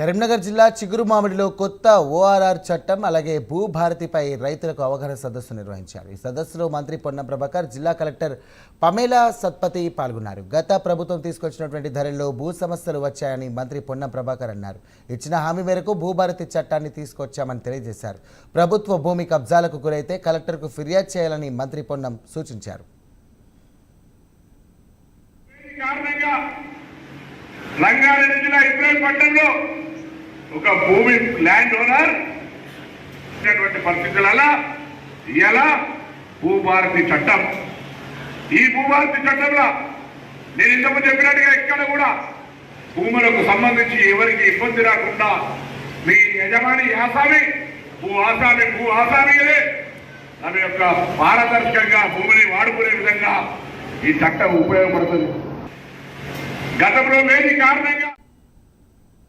కరీంనగర్ జిల్లా చిగురుమామిడిలో కొత్త ఓఆర్ఆర్ చట్టం అలాగే భూభారతిపై రైతులకు అవగాహన సదస్సు నిర్వహించారు. ఈ సదస్సులో మంత్రి పొన్నం ప్రభాకర్ జిల్లా కలెక్టర్ పమేలా సత్పతి పాల్గొన్నారు. గత ప్రభుత్వం తీసుకొచ్చినటువంటి ధరల్లో భూ సమస్యలు వచ్చాయని మంత్రి పొన్నం ప్రభాకర్ అన్నారు. ఇచ్చిన హామీ మేరకు భూభారతి చట్టాన్ని తీసుకొచ్చామని తెలియజేశారు. ప్రభుత్వ భూమి కబ్జాలకు గురైతే కలెక్టర్కు ఫిర్యాదు చేయాలని మంత్రి పొన్నం సూచించారు. రంగారెడ్డి జిల్లా ఇబ్రాహీంపట్నంలో ఒక భూమి ల్యాండ్ ఓనర్ పరిస్థితులలో ఇలా భూభారతి చట్టం. ఈ భూభారతి చట్టంలో నేను ఇంతకుముందు చెప్పినట్టుగా ఇక్కడ కూడా భూములకు సంబంధించి ఎవరికి ఇబ్బంది రాకుండా మీ యజమాని ఆసామి భూ ఆసామి భూ ఆసామిలే తన యొక్క పారదర్శకంగా భూమిని వాడుకునే విధంగా ఈ చట్టం ఉపయోగపడుతుంది. గతంలో లేని కారణంగా